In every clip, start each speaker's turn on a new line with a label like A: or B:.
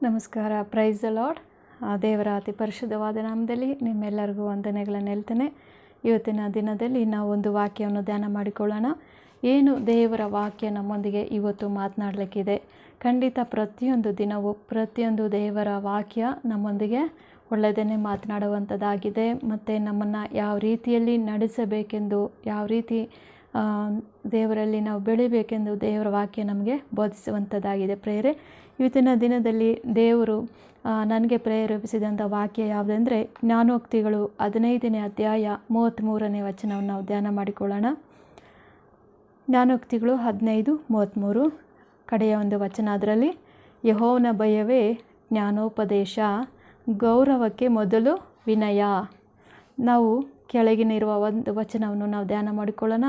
A: ನಮಸ್ಕಾರ price lord ದೇವರ ಅತಿ ಪರಿಶುದ್ಧವಾದ ನಾಮದಲ್ಲಿ ನಿಮ್ಮೆಲ್ಲರಿಗೂ ವಂದನೆಗಳನ್ನು ಹೇಳ್ತೇನೆ ಇವತ್ತಿನ ದಿನದಲ್ಲಿ ನಾವು ಒಂದು ವಾಕ್ಯವನ್ನು ಧ್ಯಾನ ಮಾಡಿಕೊಳ್ಳೋಣ. ಏನು ದೇವರ ವಾಕ್ಯ ನಮ್ಮೊಂದಿಗೆ ಇವತ್ತು ಮಾತನಾಡಲಿಕ್ಕಿದೆ? ಖಂಡಿತ ಪ್ರತಿಯೊಂದು ದಿನವೂ ಪ್ರತಿಯೊಂದು ದೇವರ ವಾಕ್ಯ ನಮ್ಮೊಂದಿಗೆ ಒಳ್ಳೆಯದನ್ನೇ ಮಾತನಾಡುವಂಥದ್ದಾಗಿದೆ. ಮತ್ತು ನಮ್ಮನ್ನು ಯಾವ ರೀತಿಯಲ್ಲಿ ನಡೆಸಬೇಕೆಂದು, ಯಾವ ರೀತಿ ದೇವರಲ್ಲಿ ನಾವು ಬೆಳಿಬೇಕೆಂದು ದೇವರ ವಾಕ್ಯ ನಮಗೆ ಬೋಧಿಸುವಂಥದ್ದಾಗಿದೆ ಪ್ರೇರೆ. ಇವತ್ತಿನ ದಿನದಲ್ಲಿ ದೇವರು ನನಗೆ ಪ್ರೇರೇಪಿಸಿದಂಥ ವಾಕ್ಯ ಯಾವುದೆಂದರೆ, ಜ್ಞಾನೋಕ್ತಿಗಳು ಹದಿನೈದನೇ ಅಧ್ಯಾಯ ಮೂವತ್ತ್ಮೂರನೇ ವಚನವನ್ನು ನಾವು ಧ್ಯಾನ ಮಾಡಿಕೊಳ್ಳೋಣ. ಜ್ಞಾನೋಕ್ತಿಗಳು ಹದಿನೈದು, ಮೂವತ್ತ್ಮೂರು, ಕಡೆಯ ಒಂದು ವಚನ ಅದರಲ್ಲಿ, ಯಹೋವನ ಭಯವೇ ಜ್ಞಾನೋಪದೇಶ, ಗೌರವಕ್ಕೆ ಮೊದಲು ವಿನಯ. ನಾವು ಕೆಳಗಿನಿರುವ ಒಂದು ವಚನವನ್ನು ನಾವು ಧ್ಯಾನ ಮಾಡಿಕೊಳ್ಳೋಣ.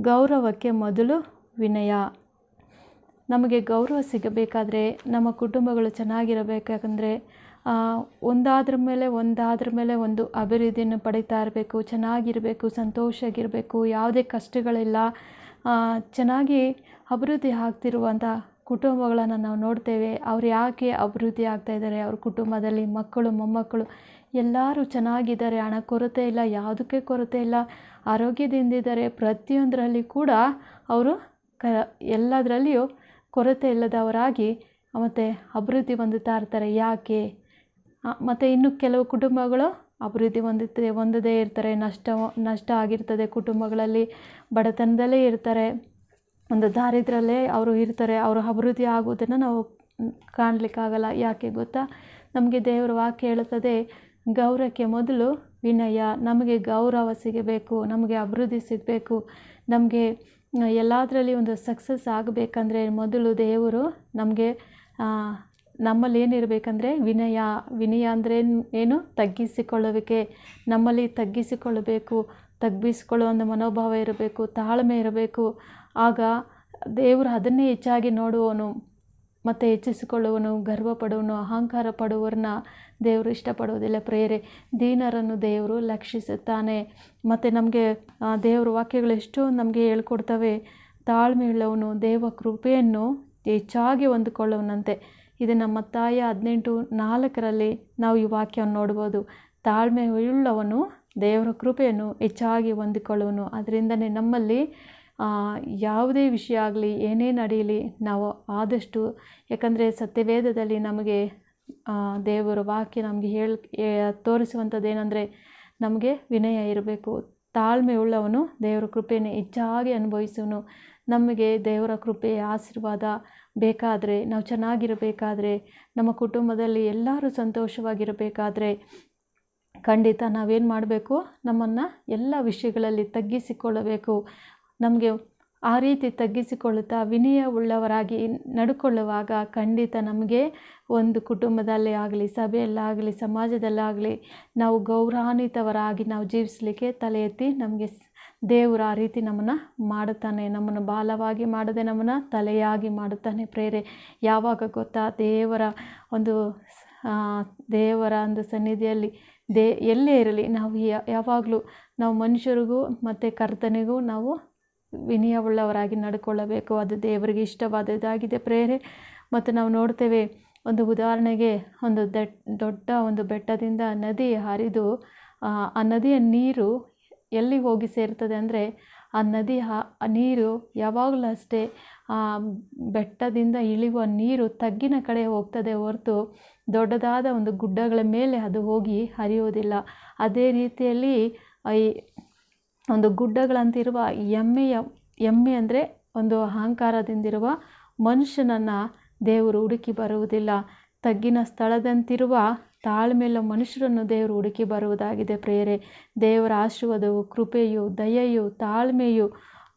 A: ಗೌರವಕ್ಕೆ ಮೊದಲು ವಿನಯ. ನಮಗೆ ಗೌರವ ಸಿಗಬೇಕಾದ್ರೆ, ನಮ್ಮ ಕುಟುಂಬಗಳು ಚೆನ್ನಾಗಿರಬೇಕಂದ್ರೆ ಒಂದಾದ್ರ ಮೇಲೆ ಒಂದಾದ್ರ ಮೇಲೆ ಒಂದು ಅಭಿವೃದ್ಧಿಯನ್ನು ಪಡೀತಾ ಇರಬೇಕು, ಚೆನ್ನಾಗಿರಬೇಕು, ಸಂತೋಷವಾಗಿರಬೇಕು, ಯಾವುದೇ ಕಷ್ಟಗಳಿಲ್ಲ. ಚೆನ್ನಾಗಿ ಅಭಿವೃದ್ಧಿ ಆಗ್ತಿರುವಂಥ ಕುಟುಂಬಗಳನ್ನು ನಾವು ನೋಡ್ತೇವೆ. ಅವ್ರು ಯಾಕೆ ಅಭಿವೃದ್ಧಿ ಆಗ್ತಾ ಇದ್ದಾರೆ? ಅವ್ರ ಕುಟುಂಬದಲ್ಲಿ ಮಕ್ಕಳು, ಮೊಮ್ಮಕ್ಕಳು ಎಲ್ಲರೂ ಚೆನ್ನಾಗಿದ್ದಾರೆ ಹಣ ಕೊರತೆ ಇಲ್ಲ, ಯಾವುದಕ್ಕೆ ಕೊರತೆ ಇಲ್ಲ ಆರೋಗ್ಯದಿಂದಿದ್ದಾರೆ ಪ್ರತಿಯೊಂದರಲ್ಲಿ ಕೂಡ ಅವರು ಕ, ಎಲ್ಲದರಲ್ಲಿಯೂ ಕೊರತೆ ಇಲ್ಲದವರಾಗಿ ಮತ್ತು ಅಭಿವೃದ್ಧಿ ಹೊಂದುತ್ತಾ ಇರ್ತಾರೆ. ಯಾಕೆ? ಮತ್ತು ಇನ್ನು ಕೆಲವು ಕುಟುಂಬಗಳು ಅಭಿವೃದ್ಧಿ ಹೊಂದುತ್ತೆ, ಹೊಂದದೇ ಇರ್ತಾರೆ. ನಷ್ಟ ನಷ್ಟ ಆಗಿರ್ತದೆ ಕುಟುಂಬಗಳಲ್ಲಿ, ಬಡತನದಲ್ಲೇ ಇರ್ತಾರೆ. ಒಂದು ದಾರಿದ್ರಲ್ಲೇ ಅವರು ಇರ್ತಾರೆ. ಅವರು ಅಭಿವೃದ್ಧಿ ಆಗುವುದನ್ನು ನಾವು ಕಾಣಲಿಕ್ಕಾಗಲ್ಲ. ಯಾಕೆ ಗೊತ್ತಾ? ನಮಗೆ ದೇವರ ವಾಕ್ಯ ಹೇಳುತ್ತದೆ ಗೌರವಕ್ಕೆ ಮೊದಲು, ವಿನಯ, ನಮಗೆ ಗೌರವ ಸಿಗಬೇಕು, ನಮಗೆ ಅಭಿವೃದ್ಧಿ ಸಿಗಬೇಕು, ನಮಗೆ ಎಲ್ಲದರಲ್ಲಿ ಒಂದು ಸಕ್ಸಸ್ ಆಗಬೇಕಂದ್ರೆ ಮೊದಲು ದೇವರು ನಮಗೆ ನಮ್ಮಲ್ಲಿ ಏನಿರಬೇಕಂದ್ರೆ ವಿನಯ ವಿನಯ ಅಂದರೆ ಏನು? ತಗ್ಗಿಸಿಕೊಳ್ಳುವಿಕೆ. ನಮ್ಮಲ್ಲಿ ತಗ್ಗಿಸಿಕೊಳ್ಳಬೇಕು, ತಗ್ಗಿಸಿಕೊಳ್ಳುವ ಒಂದು ಮನೋಭಾವ ಇರಬೇಕು, ತಾಳ್ಮೆ ಇರಬೇಕು. ಆಗ ದೇವರು ಅದನ್ನೇ ಹೆಚ್ಚಾಗಿ ನೋಡುವವನು. ಮತ್ತು ಹೆಚ್ಚಿಸಿಕೊಳ್ಳುವನು ಗರ್ವ ಪಡುವನು ಅಹಂಕಾರ ಪಡುವರನ್ನ ದೇವರು ಇಷ್ಟಪಡುವುದಿಲ್ಲ. ಪ್ರೇರೆ ದೀನರನ್ನು ದೇವರು ಲಕ್ಷಿಸುತ್ತಾನೆ. ಮತ್ತು ನಮಗೆ ದೇವರ ವಾಕ್ಯಗಳು ಎಷ್ಟೋ ನಮಗೆ ಹೇಳ್ಕೊಡ್ತವೆ. ತಾಳ್ಮೆ ಉಳ್ಳವನು ದೇವ ಕೃಪೆಯನ್ನು ಹೆಚ್ಚಾಗಿ ಹೊಂದಿಕೊಳ್ಳುವನಂತೆ. ಇದು ನಮ್ಮ ತಾಯ ಹದಿನೆಂಟು ನಾಲ್ಕರಲ್ಲಿ ನಾವು ಈ ವಾಕ್ಯವನ್ನು ನೋಡ್ಬೋದು. ತಾಳ್ಮೆ ಉಳ್ಳವನು ದೇವರ ಕೃಪೆಯನ್ನು ಹೆಚ್ಚಾಗಿ ಹೊಂದಿಕೊಳ್ಳುವನು. ಅದರಿಂದನೇ ನಮ್ಮಲ್ಲಿ ಯಾವುದೇ ವಿಷಯ ಆಗಲಿ, ಏನೇ ನಡೆಯಲಿ ನಾವು ಆದಷ್ಟು, ಯಾಕಂದರೆ ಸತ್ಯವೇದದಲ್ಲಿ ನಮಗೆ ದೇವರ ವಾಕ್ಯ ನಮಗೆ ಹೇಳಿ ತೋರಿಸುವಂಥದ್ದು ಏನಂದರೆ ನಮಗೆ ವಿನಯ ಇರಬೇಕು. ತಾಳ್ಮೆ ಉಳ್ಳವನು ದೇವರ ಕೃಪೆಯನ್ನು ಹೆಚ್ಚಾಗಿ ಅನುಭವಿಸುವನು. ನಮಗೆ ದೇವರ ಕೃಪೆ, ಆಶೀರ್ವಾದ ಬೇಕಾದರೆ, ನಾವು ಚೆನ್ನಾಗಿರಬೇಕಾದ್ರೆ, ನಮ್ಮ ಕುಟುಂಬದಲ್ಲಿ ಎಲ್ಲರೂ ಸಂತೋಷವಾಗಿರಬೇಕಾದ್ರೆ ಖಂಡಿತ ನಾವೇನು ಮಾಡಬೇಕು? ನಮ್ಮನ್ನು ಎಲ್ಲ ವಿಷಯಗಳಲ್ಲಿ ತಗ್ಗಿಸಿಕೊಳ್ಳಬೇಕು. ನಮಗೆ ಆ ರೀತಿ ತಗ್ಗಿಸಿಕೊಳ್ಳುತ್ತಾ ವಿನಯ ಉಳ್ಳವರಾಗಿ ನಡ್ಕೊಳ್ಳುವಾಗ ಖಂಡಿತ ನಮಗೆ ಒಂದು ಕುಟುಂಬದಲ್ಲೇ ಆಗಲಿ ಸಭೆಯಲ್ಲಾಗಲಿ ಸಮಾಜದಲ್ಲಾಗಲಿ ನಾವು ಗೌರವಾನ್ವಿತವರಾಗಿ ನಾವು ಜೀವಿಸಲಿಕ್ಕೆ ತಲೆ ಎತ್ತಿ ನಮಗೆ ದೇವರು ಆ ರೀತಿ ನಮ್ಮನ್ನು ಮಾಡುತ್ತಾನೆ, ನಮ್ಮನ್ನು ಬಾಲವಾಗಿ ಮಾಡದೆ ನಮ್ಮನ್ನು ತಲೆಯಾಗಿ ಮಾಡುತ್ತಾನೆ. ಪ್ರೇರೆ, ಯಾವಾಗ ಗೊತ್ತಾ ದೇವರ ಒಂದು ದೇವರ ಒಂದು ಸನ್ನಿಧಿಯಲ್ಲಿ ದೇ, ಎಲ್ಲೇ ಇರಲಿ ನಾವು ಯಾವಾಗಲೂ ನಾವು ಮನುಷ್ಯರಿಗೂ ಮತ್ತು ಕರ್ತನೆಗೂ ನಾವು ವಿನಯವುಳ್ಳವರಾಗಿ ನಡ್ಕೊಳ್ಳಬೇಕು. ಅದು ದೇವರಿಗೆ ಇಷ್ಟವಾದದ್ದಾಗಿದೆ ಪ್ರೇರೆ. ಮತ್ತು ನಾವು ನೋಡ್ತೇವೆ ಒಂದು ಉದಾಹರಣೆಗೆ ಒಂದು ದೊಡ್ಡ ಒಂದು ಬೆಟ್ಟದಿಂದ ನದಿ ಹರಿದು, ಆ ನದಿಯ ನೀರು ಎಲ್ಲಿ ಹೋಗಿ ಸೇರ್ತದೆ ಅಂದರೆ ಆ ನದಿ ಆ ನೀರು ಯಾವಾಗಲೂ ಅಷ್ಟೇ, ಆ, ಬೆಟ್ಟದಿಂದ ಇಳಿಯುವ ನೀರು ತಗ್ಗಿನ ಕಡೆ ಹೋಗ್ತದೆ ಹೊರತು ದೊಡ್ಡದಾದ ಒಂದು ಗುಡ್ಡಗಳ ಮೇಲೆ ಅದು ಹೋಗಿ ಹರಿಯೋದಿಲ್ಲ ಅದೇ ರೀತಿಯಲ್ಲಿ ಈ ಒಂದು ಗುಡ್ಡಗಳಂತಿರುವ ಎಮ್ಮೆಯ, ಎಮ್ಮೆ ಅಂದರೆ ಒಂದು ಅಹಂಕಾರದಿಂದಿರುವ ಮನುಷ್ಯನನ್ನು ದೇವರು ಹುಡುಕಿ ಬರುವುದಿಲ್ಲ. ತಗ್ಗಿನ ಸ್ಥಳದಂತಿರುವ ತಾಳ್ಮೆಯುಳ್ಳ ಮನುಷ್ಯರನ್ನು ದೇವರು ಹುಡುಕಿ ಬರುವುದಾಗಿದೆ ಪ್ರೇರೆ ದೇವರ ಆಶೀರ್ವಾದವು, ಕೃಪೆಯು, ದಯೆಯು, ತಾಳ್ಮೆಯು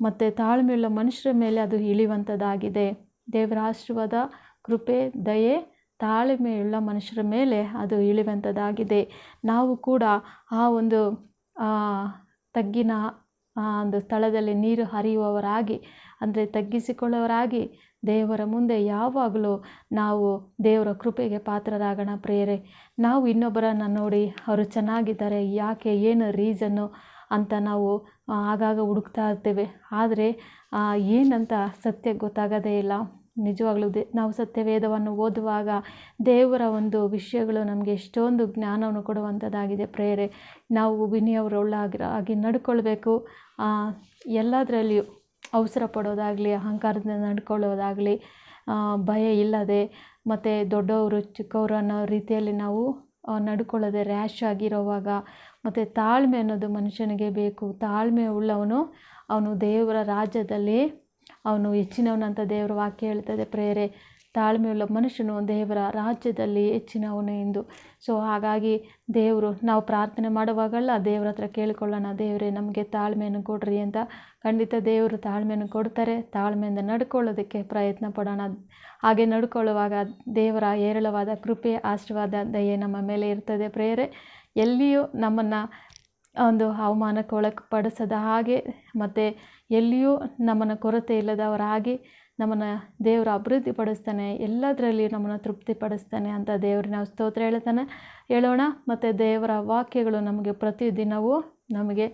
A: ಮತ್ತು ತಾಳ್ಮೆಯುಳ್ಳ ಮನುಷ್ಯರ ಮೇಲೆ ಅದು ಇಳಿಯುವಂಥದ್ದಾಗಿದೆ ದೇವರ ಆಶೀರ್ವಾದ, ಕೃಪೆ, ದಯೆ, ತಾಳ್ಮೆಯುಳ್ಳ ಮನುಷ್ಯರ ಮೇಲೆ ಅದು ಇಳಿಯುವಂಥದ್ದಾಗಿದೆ ನಾವು ಕೂಡ ಆ ಒಂದು ತಗ್ಗಿನ ಒಂದು ಸ್ಥಳದಲ್ಲಿ ನೀರು ಹರಿಯುವವರಾಗಿ, ಅಂದರೆ ತಗ್ಗಿಸಿಕೊಳ್ಳುವವರಾಗಿ ದೇವರ ಮುಂದೆ ಯಾವಾಗಲೂ ನಾವು ದೇವರ ಕೃಪೆಗೆ ಪಾತ್ರರಾಗೋಣ ಪ್ರೇರೆ ನಾವು ಇನ್ನೊಬ್ಬರನ್ನು ನೋಡಿ ಅವರು ಚೆನ್ನಾಗಿದ್ದಾರೆ, ಯಾಕೆ, ಏನು ರೀಸನ್ನು ಅಂತ ನಾವು ಆಗಾಗ ಹುಡುಕ್ತಾ ಇರ್ತೇವೆ. ಆದರೆ ಏನಂತ ಸತ್ಯ ಗೊತ್ತಾಗೋದೇ ಇಲ್ಲ. ನಿಜವಾಗ್ಲೂ ದೇ ನಾವು ಸತ್ಯವೇದವನ್ನು ಓದುವಾಗ ದೇವರ ಒಂದು ವಿಷಯಗಳು ನಮಗೆ ಎಷ್ಟೊಂದು ಜ್ಞಾನವನ್ನು ಕೊಡುವಂಥದ್ದಾಗಿದೆ. ಪ್ರೇರೆ, ನಾವು ವಿನಯವುಳ್ಳಾಗಿ ಆಗಿ ನಡ್ಕೊಳ್ಬೇಕು. ಎಲ್ಲದರಲ್ಲಿಯೂ ಅವಸರ ಪಡೋದಾಗಲಿ, ಅಹಂಕಾರದಿಂದ ನಡ್ಕೊಳ್ಳೋದಾಗಲಿ ಭಯ ಇಲ್ಲದೆ ಮತ್ತು ದೊಡ್ಡವರು, ಚಿಕ್ಕವರು ಅನ್ನೋ ರೀತಿಯಲ್ಲಿ ನಾವು ನಡ್ಕೊಳ್ಳೋದೆ ರ್ಯಾಶ್ ಆಗಿರೋವಾಗ ಮತ್ತು ತಾಳ್ಮೆ ಅನ್ನೋದು ಮನುಷ್ಯನಿಗೆ ಬೇಕು. ತಾಳ್ಮೆ ಉಳ್ಳವನು ಅವನು ದೇವರ ರಾಜ್ಯದಲ್ಲಿ ಅವನು ಹೆಚ್ಚಿನವನಂತ ದೇವರ ವಾಕ್ಯ ಹೇಳ್ತದೆ, ಪ್ರೇರೆ, ತಾಳ್ಮೆಯುಳ್ಳ ಮನುಷ್ಯನು ದೇವರ ರಾಜ್ಯದಲ್ಲಿ ಹೆಚ್ಚಿನವನು ಎಂದು. ಸೊ ಹಾಗಾಗಿ ದೇವರು, ನಾವು ಪ್ರಾರ್ಥನೆ ಮಾಡುವಾಗಲ್ಲ, ದೇವ್ರ ಹತ್ರ ಕೇಳಿಕೊಳ್ಳೋಣ, ದೇವರೇ, ನಮಗೆ ತಾಳ್ಮೆಯನ್ನು ಕೊಡ್ರಿ ಅಂತ. ಖಂಡಿತ ದೇವರು ತಾಳ್ಮೆಯನ್ನು ಕೊಡ್ತಾರೆ, ತಾಳ್ಮೆಯಿಂದ ನಡ್ಕೊಳ್ಳೋದಕ್ಕೆ ಪ್ರಯತ್ನ ಪಡೋಣ. ಹಾಗೆ ನಡ್ಕೊಳ್ಳುವಾಗ ದೇವರ ಹೇರಳವಾದ ಕೃಪೆ, ಆಶೀರ್ವಾದ, ದಯೆ ನಮ್ಮ ಮೇಲೆ ಇರ್ತದೆ, ಪ್ರೇರೆ. ಎಲ್ಲಿಯೂ ನಮ್ಮನ್ನು ಒಂದು ಅವಮಾನಕ್ಕೆ ಒಳಪಡಿಸದ ಹಾಗೆ, ಮತ್ತು ಎಲ್ಲಿಯೂ ನಮ್ಮನ್ನು ಕೊರತೆ ಇಲ್ಲದವರ ಹಾಗೆ ನಮ್ಮನ್ನು ದೇವರು ಅಭಿವೃದ್ಧಿ ಪಡಿಸ್ತಾನೆ ಎಲ್ಲದರಲ್ಲಿ ನಮ್ಮನ್ನು ತೃಪ್ತಿ ಪಡಿಸ್ತಾನೆ ಅಂತ ದೇವ್ರಿಗೆ ಸ್ತೋತ್ರ ಹೇಳ್ತಾನೆ. ಹೇಳೋಣ, ಮತ್ತು ದೇವರ ವಾಕ್ಯಗಳು ನಮಗೆ ಪ್ರತಿದಿನವೂ ನಮಗೆ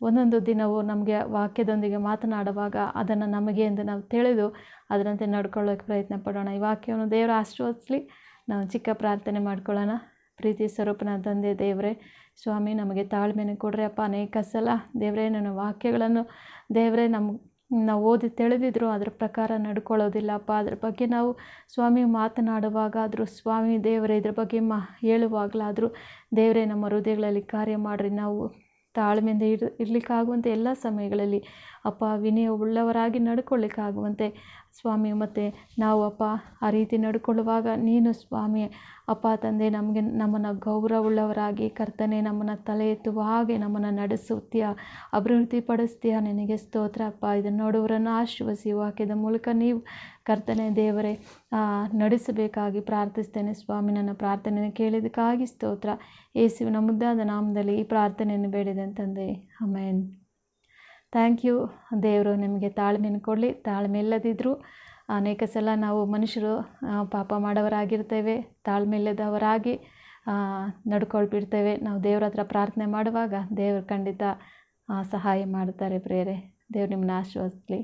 A: ಒಂದೊಂದು ದಿನವೂ ನಮಗೆ ವಾಕ್ಯದೊಂದಿಗೆ ಮಾತನಾಡುವಾಗ ಅದನ್ನು ನಮಗೆ ಎಂದು ನಾವು ತಿಳಿದು ಅದರಂತೆ ನಡ್ಕೊಳ್ಳೋಕೆ ಪ್ರಯತ್ನ ಪಡೋಣ. ಈ ವಾಕ್ಯವನ್ನು ದೇವರ ಆಶೀರ್ವದಿಸಲಿ ನಾವು ಚಿಕ್ಕ ಪ್ರಾರ್ಥನೆ ಮಾಡ್ಕೊಳ್ಳೋಣ. ಪ್ರೀತಿ ಸ್ವರೂಪನ ತಂದೆ ದೇವರೇ ಸ್ವಾಮಿ, ನಮಗೆ ತಾಳ್ಮೆಯನ್ನು ಕೊಡ್ರಿ ಅಪ್ಪ. ಅನೇಕ ಸಲ ದೇವರೇ, ನನ್ನ ವಾಕ್ಯಗಳನ್ನು ದೇವರೇ ನಮ್ಮ ನಾವು ಓದಿ ತಿಳಿದಿದ್ರು ಅದ್ರ ಪ್ರಕಾರ ನಡ್ಕೊಳ್ಳೋದಿಲ್ಲಪ್ಪ ಅದ್ರ ಬಗ್ಗೆ ನಾವು ಸ್ವಾಮಿ ಮಾತನಾಡುವಾಗಾದರೂ, ಸ್ವಾಮಿ ದೇವರೇ, ಇದ್ರ ಬಗ್ಗೆ ಮಾ, ಹೇಳುವಾಗಲಾದರೂ ದೇವರೇ, ನಮ್ಮ ಹೃದಯಗಳಲ್ಲಿ ಕಾರ್ಯ ಮಾಡಿರಿ. ನಾವು ತಾಳ್ಮೆಯಿಂದ ಇರ್, ಇರಲಿಕ್ಕಾಗುವಂತೆ ಎಲ್ಲ ಸಮಯಗಳಲ್ಲಿ ಅಪ್ಪ, ವಿನಯ ಉಳ್ಳವರಾಗಿ ನಡ್ಕೊಳ್ಳಿಕ್ಕಾಗುವಂತೆ ಸ್ವಾಮಿ, ಮತ್ತು ನಾವು ಅಪ್ಪ, ಆ ರೀತಿ ನಡ್ಕೊಳ್ಳುವಾಗ ನೀನು ಸ್ವಾಮಿ, ಅಪ್ಪ, ತಂದೆ ನಮಗೆ ನಮ್ಮನ್ನು ಗೌರವವುಳ್ಳವರಾಗಿ ಕರ್ತನೆ ನಮ್ಮನ್ನು ತಲೆ ಎತ್ತುವ ಹಾಗೆ ನಮ್ಮನ್ನು ನಡೆಸುತ್ತೀಯ, ಅಭಿವೃದ್ಧಿಪಡಿಸ್ತೀಯ, ನಿನಗೆ ಸ್ತೋತ್ರ ಅಪ್ಪ. ಇದನ್ನು ನೋಡುವರನ್ನು ಆಶೀರ್ವಸಿ ವಾಕ್ಯದ ಮೂಲಕ ನೀವು ಕರ್ತನೆ ದೇವರೇ ನಡೆಸಬೇಕಾಗಿ ಪ್ರಾರ್ಥಿಸ್ತೇನೆ ಸ್ವಾಮಿ. ನನ್ನ ಪ್ರಾರ್ಥನೆಯನ್ನು ಕೇಳಿದಕ್ಕಾಗಿ ಸ್ತೋತ್ರ. ಯೇಸುವಿನ ಮುದ್ದಾದ ನಾಮದಲ್ಲಿ ಈ ಪ್ರಾರ್ಥನೆಯನ್ನು ಬೇಡಿದೆ ತಂದೆ ಅಮೇನ್ ಥ್ಯಾಂಕ್ ಯು ದೇವರು ನಿಮಗೆ ತಾಳ್ಮೆಯನ್ನು ಕೊಡಲಿ. ತಾಳ್ಮೆ ಇಲ್ಲದಿದ್ದರೂ ಅನೇಕ ಸಲ ನಾವು ಮನುಷ್ಯರು ಪಾಪ ಮಾಡೋವರಾಗಿರ್ತೇವೆ. ತಾಳ್ಮೆ ಇಲ್ಲದವರಾಗಿ ನಡ್ಕೊಳ್ಬಿಡ್ತೇವೆ. ನಾವು ದೇವ್ರ ಹತ್ರ ಪ್ರಾರ್ಥನೆ ಮಾಡುವಾಗ ದೇವರು ಖಂಡಿತ ಸಹಾಯ ಮಾಡ್ತಾರೆ ಪ್ರೇರೆ. ದೇವ್ರು ನಿಮ್ಮನ್ನ ಆಶೀರ್ವದಿಸ್ಲಿ.